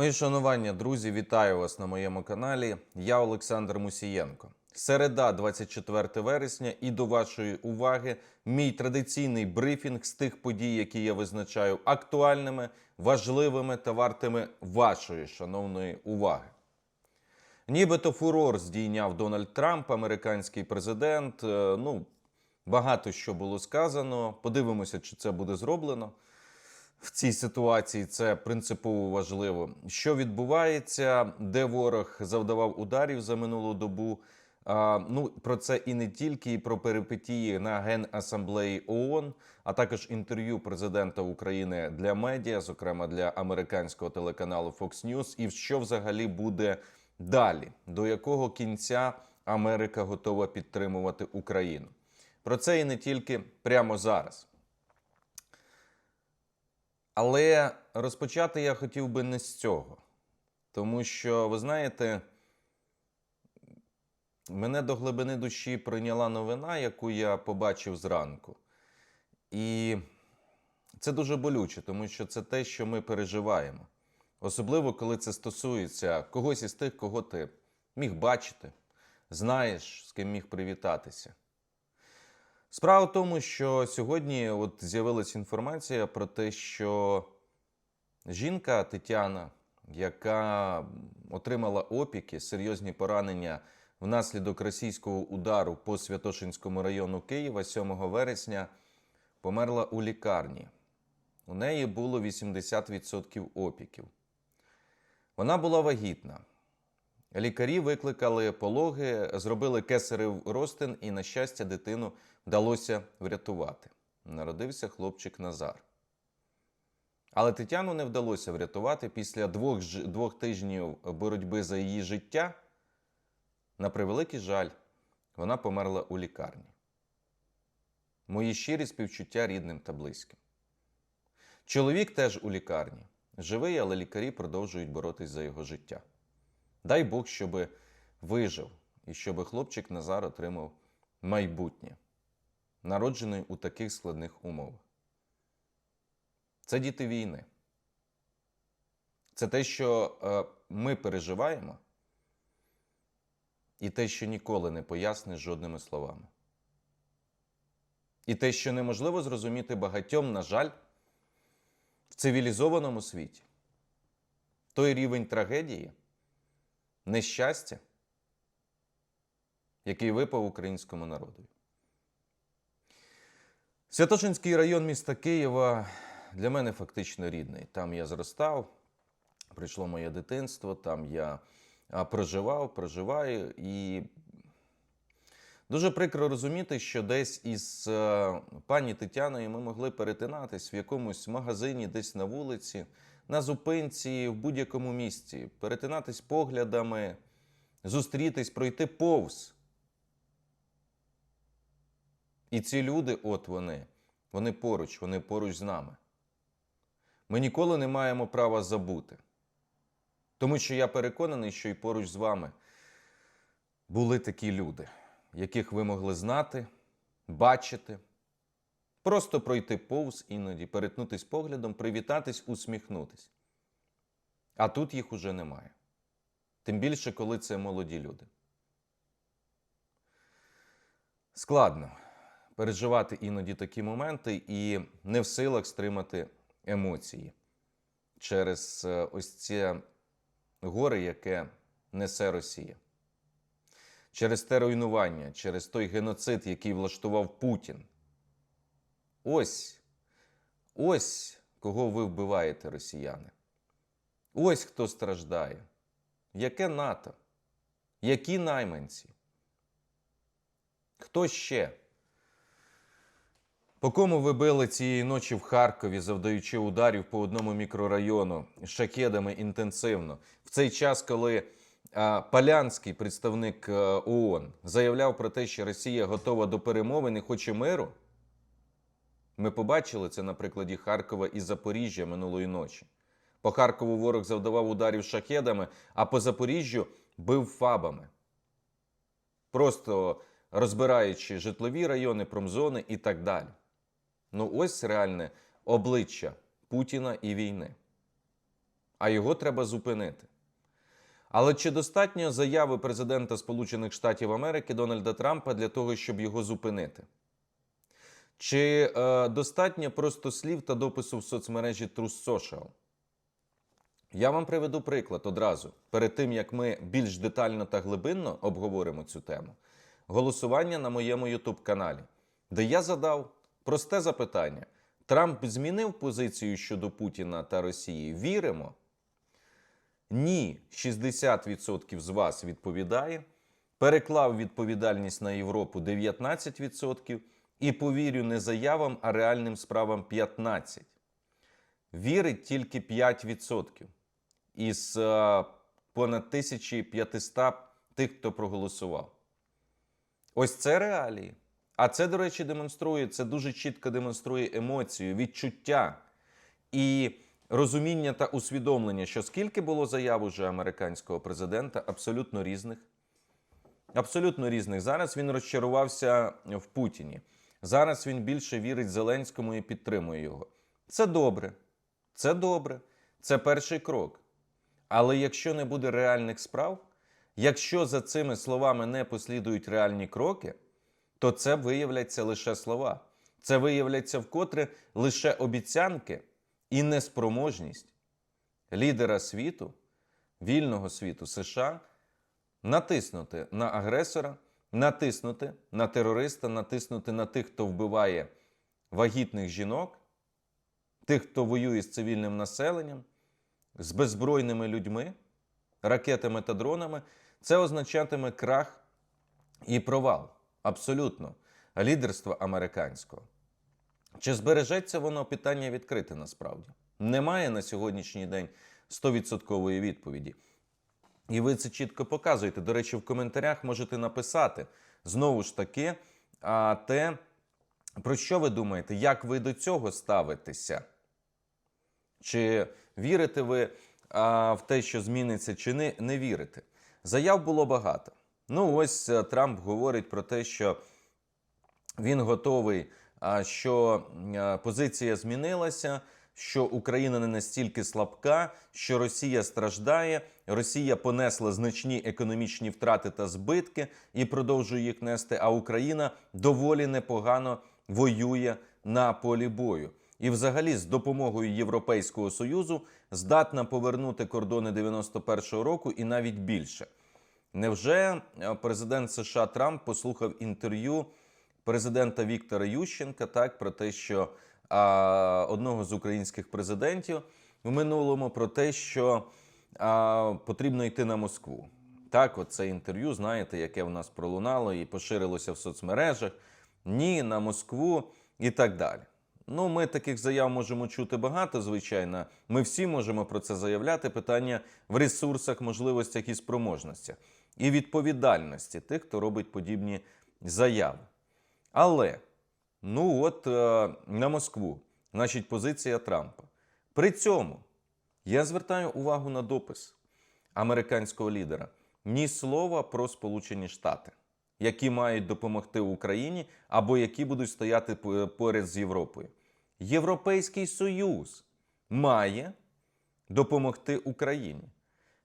Мої шанування, друзі, вітаю вас на моєму каналі. Я Олександр Мусієнко. Середа, 24 вересня, і до вашої уваги мій традиційний брифінг з тих подій, які я визначаю актуальними, важливими та вартими вашої шановної уваги. Нібито фурор здійняв Дональд Трамп, американський президент. Е, Ну, багато що було сказано. Подивимося, чи це буде зроблено в цій ситуації. Це принципово важливо. Що відбувається, де ворог завдавав ударів за минулу добу. А, ну про це і не тільки і про перипетії на генасамблеї ООН, а також інтерв'ю президента України для медіа, зокрема для американського телеканалу Fox News, і що взагалі буде далі, до якого кінця Америка готова підтримувати Україну. Про це і не тільки прямо зараз. Але розпочати я хотів би не з цього. Тому що, ви знаєте, мене до глибини душі прийняла новина, яку я побачив зранку. І це дуже болюче, тому що це те, що ми переживаємо. Особливо, коли це стосується когось із тих, кого ти міг бачити, знаєш, з ким міг привітатися. Справа в тому, що сьогодні от з'явилася інформація про те, що жінка Тетяна, яка отримала опіки, серйозні поранення внаслідок російського удару по Святошинському району Києва 7 вересня, померла у лікарні. У неї було 80% опіків. Вона була вагітна. Лікарі викликали пологи, зробили кесарев розтин, і, на щастя, дитину вдалося врятувати. Народився хлопчик Назар. Але Тетяну не вдалося врятувати після двох, двох тижнів боротьби за її життя. На превеликий жаль, вона померла у лікарні. Мої щирі співчуття рідним та близьким. Чоловік теж у лікарні. Живий, але лікарі продовжують боротись за його життя. Дай Бог, щоб вижив і щоб хлопчик Назар отримав майбутнє, народжений у таких складних умовах. Це діти війни. Це те, що е, ми переживаємо, і те, що ніколи не поясниш жодними словами. І те, що неможливо зрозуміти багатьом, на жаль, в цивілізованому світі. Той рівень трагедії, нещастя, який випав українському народу. Святошинський район міста Києва для мене фактично рідний. Там я зростав, прийшло моє дитинство, там я проживав, проживаю. І дуже прикро розуміти, що десь із е, пані Тетяною ми могли перетинатись в якомусь магазині, десь на вулиці, на зупинці, в будь-якому місці, перетинатись поглядами, зустрітись, пройти повз. І ці люди, от вони, вони поруч, вони поруч з нами. Ми ніколи не маємо права забути. Тому що я переконаний, що і поруч з вами були такі люди, яких ви могли знати, бачити, просто пройти повз іноді, перетнутись поглядом, привітатись, усміхнутись. А тут їх уже немає. Тим більше, коли це молоді люди. Складно переживати іноді такі моменти і не в силах стримати емоції через е, ось це горе, яке несе Росія. Через те руйнування, через той геноцид, який влаштував Путін. Ось, ось кого ви вбиваєте, росіяни. Ось хто страждає. Яке НАТО? Які найманці? Хто ще? По кому ви били цієї ночі в Харкові, завдаючи ударів по одному мікрорайону шахедами інтенсивно, в цей час, коли а, Полянський, представник а, ООН, заявляв про те, що Росія готова до перемовин і хоче миру? Ми побачили це на прикладі Харкова і Запоріжжя минулої ночі. По Харкову ворог завдавав ударів шахедами, а по Запоріжжю бив фабами. Просто розбираючи житлові райони, промзони і так далі. Ну, ось реальне обличчя Путіна і війни. а його треба зупинити. Але чи достатньо заяви президента Сполучених Штатів Америки Дональда Трампа для того, щоб його зупинити? Чи е, достатньо просто слів та допису в соцмережі True Social? Я вам приведу приклад одразу, перед тим як ми більш детально та глибинно обговоримо цю тему. Голосування на моєму YouTube каналі, де я задав просте запитання: Трамп змінив позицію щодо Путіна та Росії? Віримо? Ні, 60% з вас відповідає. Переклав відповідальність на Європу 19%. І повірю не заявам, а реальним справам 15%. Вірить тільки 5% із е, понад 1500 тих, хто проголосував. Ось це реалії. А це, до речі, демонструє, це дуже чітко демонструє емоцію, відчуття і розуміння та усвідомлення, що скільки було заяв уже американського президента, абсолютно різних. Абсолютно різних. Зараз він розчарувався в Путіні. Зараз він більше вірить Зеленському і підтримує його. Це добре. Це добре. Це перший крок. Але якщо не буде реальних справ, якщо за цими словами не послідують реальні кроки, то це виявляться лише слова. Це виявляться вкотре лише обіцянки і неспроможність лідера світу, вільного світу США натиснути на агресора, натиснути на терориста, натиснути на тих, хто вбиває вагітних жінок, тих, хто воює з цивільним населенням, з беззбройними людьми, ракетами та дронами, це означатиме крах і провал абсолютно лідерства американського. Чи збережеться воно питання відкрите насправді? Немає на сьогоднішній день 100% відповіді. І ви це чітко показуєте. До речі, в коментарях можете написати знову ж таки а, те, про що ви думаєте, як ви до цього ставитеся? Чи вірите ви а, в те, що зміниться, чи не, не вірите? Заяв було багато. Ну, ось е, Трамп говорить про те, що він готовий, що позиція змінилася, що Україна не настільки слабка, що Росія страждає, Росія понесла значні економічні втрати та збитки і продовжує їх нести. А Україна доволі непогано воює на полі бою. І, взагалі, з допомогою Європейського союзу здатна повернути кордони 91-го року і навіть більше. Невже е, президент США Трамп послухав інтерв'ю президента Віктора Ющенка так про те, що а, одного з українських президентів в минулому про те, що а, потрібно йти на Москву? Так, от це інтерв'ю, знаєте, яке в нас пролунало і поширилося в соцмережах. Ні, на Москву і так далі. Ну, ми таких заяв можемо чути багато, звичайно. Ми всі можемо про це заявляти. Питання в ресурсах, можливостях і спроможностях, і відповідальності тих, хто робить подібні заяви. Але ну от е, на Москву, значить, позиція Трампа. При цьому я звертаю увагу на допис американського лідера: ні слова про Сполучені Штати, які мають допомогти Україні або які будуть стояти поряд з Європою. Європейський Союз має допомогти Україні.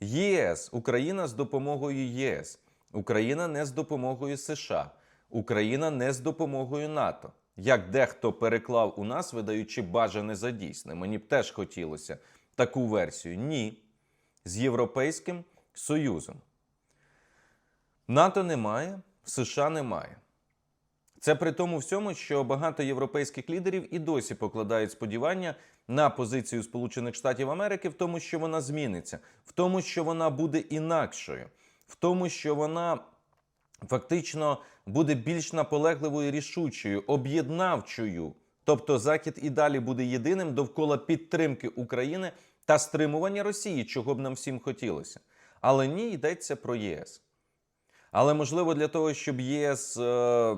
ЄС, Україна з допомогою ЄС, Україна не з допомогою США, Україна не з допомогою НАТО. Як дехто переклав у нас, видаючи бажане за дійсне. Мені б теж хотілося таку версію. Ні. З Європейським Союзом. НАТО немає, США немає. Це при тому всьому, що багато європейських лідерів і досі покладають сподівання на позицію Сполучених Штатів Америки, в тому, що вона зміниться, в тому, що вона буде інакшою, в тому, що вона фактично буде більш наполегливою, рішучою, об'єднавчою. Тобто Захід і далі буде єдиним довкола підтримки України та стримування Росії, чого б нам всім хотілося. Але ні, йдеться про ЄС. Але можливо для того, щоб ЄС е,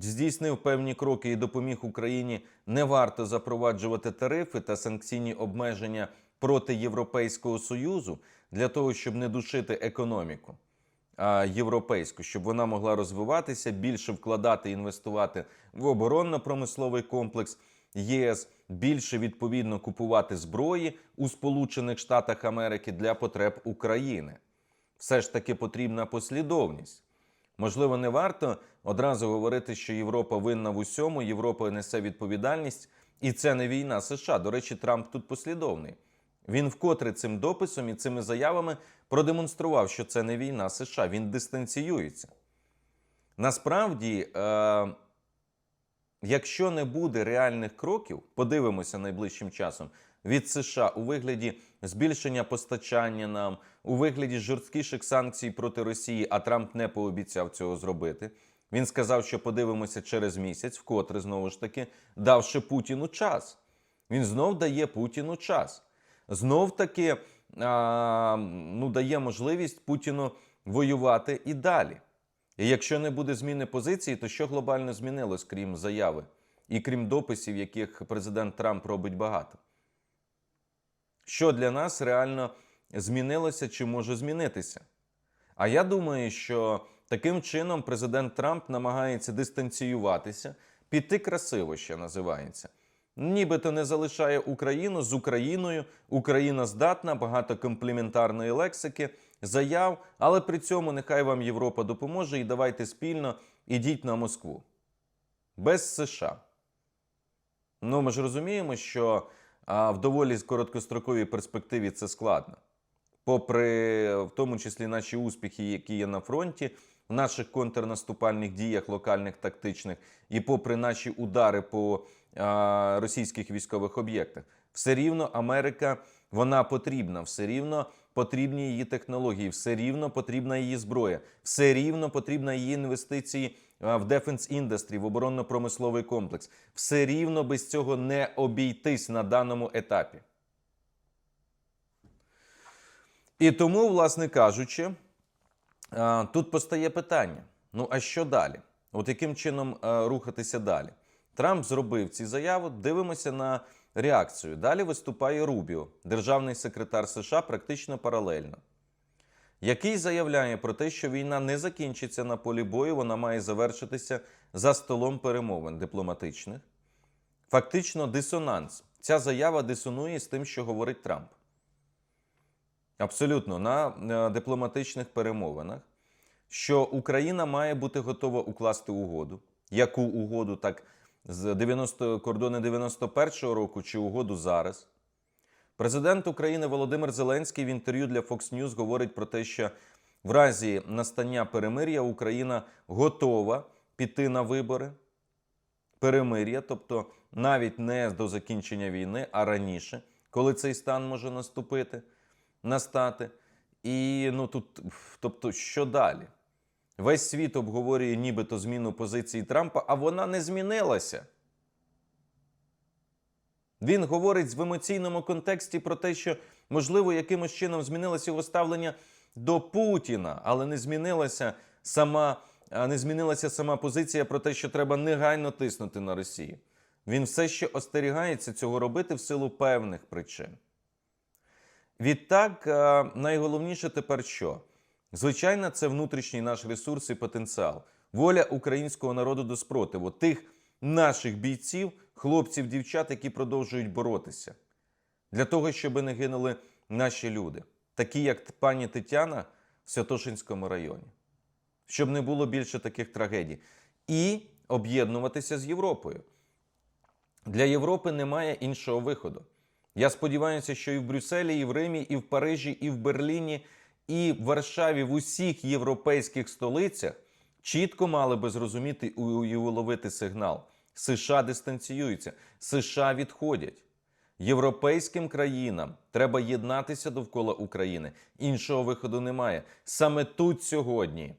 здійснив певні кроки і допоміг Україні, не варто запроваджувати тарифи та санкційні обмеження проти Європейського Союзу для того, щоб не душити економіку а, європейську, щоб вона могла розвиватися, більше вкладати, інвестувати в оборонно-промисловий комплекс, ЄС більше відповідно купувати зброї у Сполучених Штатах Америки для потреб України. Все ж таки потрібна послідовність. Можливо, не варто одразу говорити, що Європа винна в усьому, Європа несе відповідальність, і це не війна США. До речі, Трамп тут послідовний. Він вкотре цим дописом і цими заявами продемонстрував, що це не війна США. Він дистанціюється. Насправді, е, якщо не буде реальних кроків, подивимося найближчим часом від США у вигляді збільшення постачання нам, у вигляді жорсткіших санкцій проти Росії, а Трамп не пообіцяв цього зробити. Він сказав, що подивимося через місяць, вкотре знову ж таки, давши Путіну час. Він знов дає Путіну час. Знов таки а, ну, дає можливість Путіну воювати і далі. І якщо не буде зміни позиції, то що глобально змінилось, крім заяви і крім дописів, яких президент Трамп робить багато? Що для нас реально змінилося чи може змінитися? А я думаю, що таким чином президент Трамп намагається дистанціюватися, піти красиво, що називається. Нібито не залишає Україну з Україною. Україна здатна, багато компліментарної лексики, заяв, але при цьому нехай вам Європа допоможе і давайте спільно ідіть на Москву. Без США. Ну, ми ж розуміємо, що а, в доволі короткостроковій перспективі це складно. Попри в тому числі наші успіхи, які є на фронті, в наших контрнаступальних діях, локальних тактичних, і попри наші удари по а, російських військових об'єктах, все рівно Америка вона потрібна, все рівно потрібні її технології, все рівно потрібна її зброя, все рівно потрібна її інвестиції в Defense Industry, в оборонно-промисловий комплекс. Все рівно без цього не обійтись на даному етапі. І тому, власне кажучи, тут постає питання: ну а що далі? От яким чином рухатися далі? Трамп зробив ці заяви. Дивимося на реакцію. Далі виступає Рубіо, державний секретар США, практично паралельно, який заявляє про те, що війна не закінчиться на полі бою, вона має завершитися за столом перемовин дипломатичних. Фактично, дисонанс. Ця заява дисонує з тим, що говорить Трамп. Абсолютно на е, дипломатичних перемовинах, що Україна має бути готова укласти угоду. Яку угоду, так з 90 кордони 91-го року чи угоду зараз. Президент України Володимир Зеленський в інтерв'ю для Fox News говорить про те, що в разі настання перемир'я Україна готова піти на вибори. Перемир'я, тобто навіть не до закінчення війни, а раніше, коли цей стан може наступити, настати. І ну тут, тобто, що далі? Весь світ обговорює нібито зміну позиції Трампа, а вона не змінилася. Він говорить в емоційному контексті про те, що, можливо, якимось чином змінилося його ставлення до Путіна, але не змінилася сама, не змінилася сама позиція про те, що треба негайно тиснути на Росію. Він все ще остерігається цього робити в силу певних причин. Відтак, найголовніше тепер що? Звичайно, це внутрішній наш ресурс і потенціал, воля українського народу до спротиву, тих наших бійців, хлопців, дівчат, які продовжують боротися, для того, щоб не гинули наші люди, такі як пані Тетяна в Святошинському районі, щоб не було більше таких трагедій, і об'єднуватися з Європою. Для Європи немає іншого виходу. Я сподіваюся, що і в Брюсселі, і в Римі, і в Парижі, і в Берліні, і в Варшаві, в усіх європейських столицях чітко мали би зрозуміти і уловити сигнал. США дистанціюються, США відходять. Європейським країнам треба єднатися довкола України. Іншого виходу немає. Саме тут сьогодні,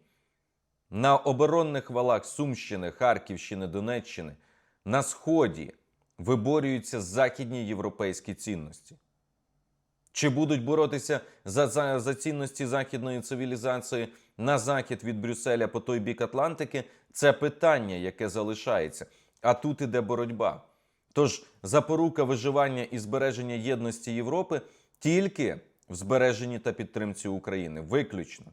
на оборонних валах Сумщини, Харківщини, Донеччини, на Сході виборюються західні європейські цінності. Чи будуть боротися за, за, за цінності західної цивілізації на захід від Брюсселя по той бік Атлантики? Це питання, яке залишається. А тут іде боротьба. Тож запорука виживання і збереження єдності Європи тільки в збереженні та підтримці України, виключно.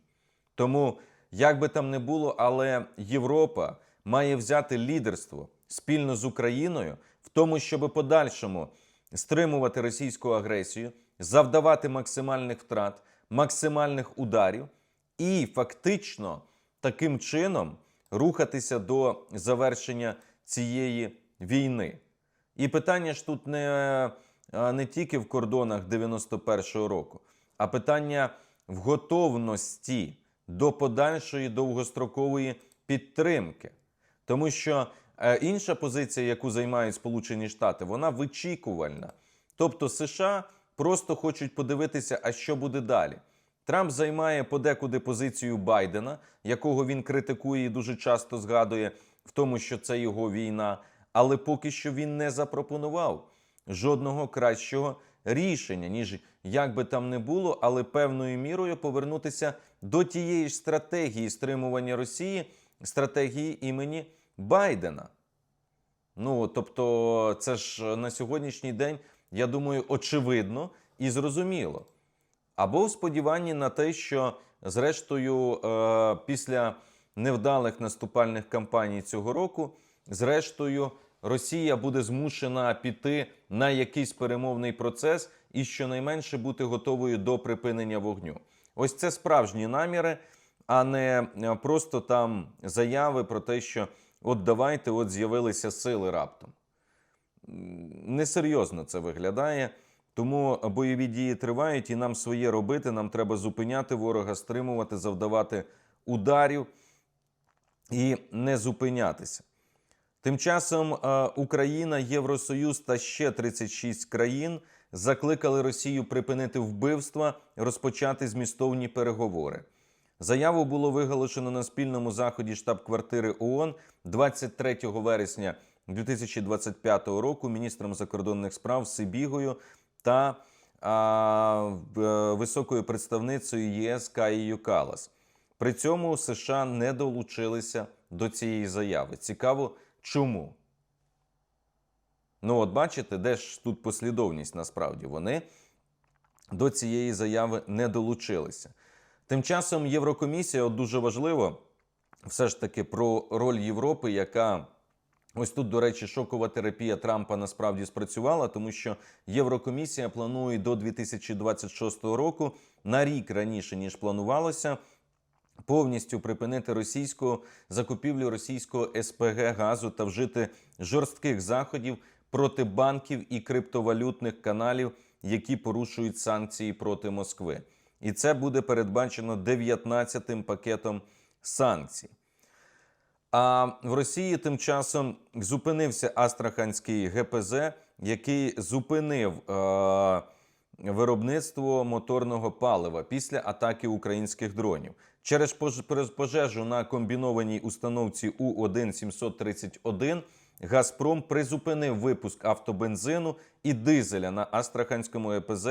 Тому, як би там не було, але Європа має взяти лідерство спільно з Україною в тому, щоб подальшому стримувати російську агресію, завдавати максимальних втрат, максимальних ударів і фактично таким чином рухатися до завершення цієї війни. І питання ж тут не, не тільки в кордонах 91-го року, а питання в готовності до подальшої довгострокової підтримки. Тому що е, інша позиція, яку займають Сполучені Штати, вона вичікувальна. Тобто США просто хочуть подивитися, а що буде далі. Трамп займає подекуди позицію Байдена, якого він критикує і дуже часто згадує в тому, що це його війна. Але поки що він не запропонував жодного кращого рішення, ніж як би там не було, але певною мірою повернутися до тієї ж стратегії стримування Росії, стратегії імені Байдена. Ну тобто, це ж на сьогоднішній день, я думаю, очевидно і зрозуміло. Або в сподіванні на те, що зрештою, е, після невдалих наступальних кампаній цього року, зрештою, Росія буде змушена піти на якийсь перемовний процес і щонайменше бути готовою до припинення вогню. Ось це справжні наміри, а не е, просто там заяви про те, що от давайте, от з'явилися сили раптом. Несерйозно це виглядає. Тому бойові дії тривають, і нам своє робити. Нам треба зупиняти ворога, стримувати, завдавати ударів і не зупинятися. Тим часом Україна, Євросоюз та ще 36 країн закликали Росію припинити вбивства, розпочати змістовні переговори. Заяву було виголошено на спільному заході штаб-квартири ООН 23 вересня 2025 року міністром закордонних справ Сибігою та е, високою представницею ЄС Каєю Калас. При цьому США не долучилися до цієї заяви. Цікаво, чому? Ну, от бачите, де ж тут послідовність насправді вони до цієї заяви не долучилися. Тим часом Єврокомісія, от дуже важливо, все ж таки про роль Європи, яка ось тут, до речі, шокова терапія Трампа насправді спрацювала, тому що Єврокомісія планує до 2026 року на рік раніше ніж планувалося. Повністю припинити російську закупівлю російського СПГ газу та вжити жорстких заходів проти банків і криптовалютних каналів, які порушують санкції проти Москви. І це буде передбачено 19-тим пакетом санкцій. А в Росії тим часом зупинився Астраханський ГПЗ, який зупинив е- виробництво моторного палива після атаки українських дронів. Через пож- пожежу на комбінованій установці У-1-731 Газпром призупинив випуск автобензину і дизеля на Астраханському ЕПЗ.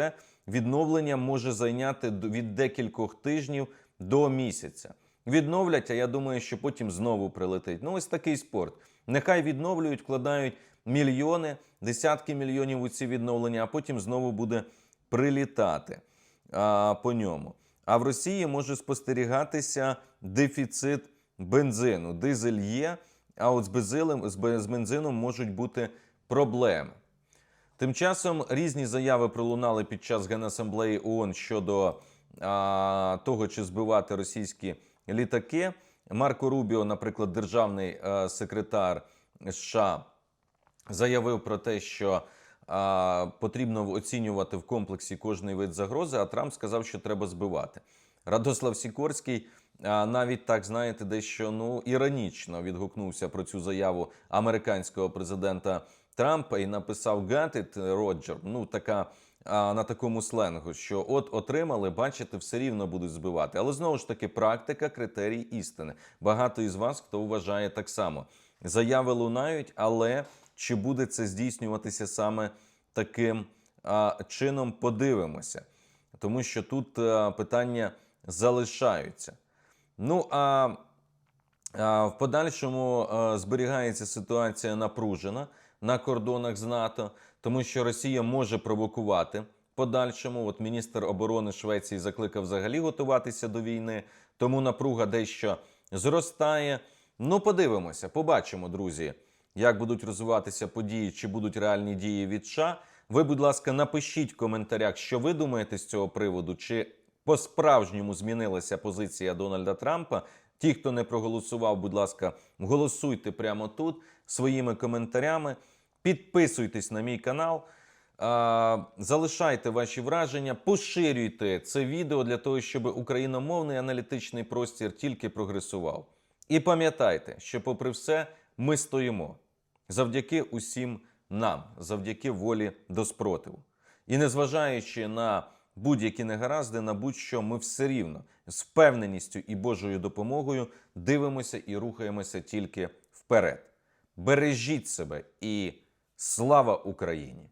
Відновлення може зайняти від декількох тижнів до місяця. Відновлять, а я думаю, що потім знову прилетить. Ну, ось такий спорт. Нехай відновлюють, вкладають мільйони, десятки мільйонів у ці відновлення, а потім знову буде прилітати а, по ньому. А в Росії може спостерігатися дефіцит бензину. Дизель є, а от з, бензилем, з з бензином можуть бути проблеми. Тим часом різні заяви пролунали під час Генасамблеї ООН щодо а, того, чи збивати російські літаки. Марко Рубіо, наприклад, державний е, секретар США, заявив про те, що а, потрібно оцінювати в комплексі кожний вид загрози, а Трамп сказав, що треба збивати. Радослав Сікорський а, навіть так, знаєте, дещо ну, іронічно відгукнувся про цю заяву американського президента Трампа і написав «Got Роджер. Ну, така а, на такому сленгу, що от отримали, бачите, все рівно будуть збивати. Але знову ж таки, практика критерій істини. Багато із вас, хто вважає так само. Заяви лунають, але чи буде це здійснюватися саме таким а, чином, подивимося. Тому що тут а, питання залишаються. Ну а, в подальшому а, зберігається ситуація напружена на кордонах з НАТО, тому що Росія може провокувати. Подальшому, от міністр оборони Швеції закликав взагалі готуватися до війни, тому напруга дещо зростає. Ну, подивимося, побачимо, друзі, як будуть розвиватися події, чи будуть реальні дії від США. Ви, будь ласка, напишіть в коментарях, що ви думаєте з цього приводу, чи по-справжньому змінилася позиція Дональда Трампа. Ті, хто не проголосував, будь ласка, голосуйте прямо тут своїми коментарями. Підписуйтесь на мій канал, залишайте ваші враження, поширюйте це відео для того, щоб україномовний аналітичний простір тільки прогресував. І пам'ятайте, що, попри все, ми стоїмо завдяки усім нам, завдяки волі до спротиву. І незважаючи на будь-які негаразди, на будь-що, ми все рівно з впевненістю і Божою допомогою дивимося і рухаємося тільки вперед. Бережіть себе і слава Україні!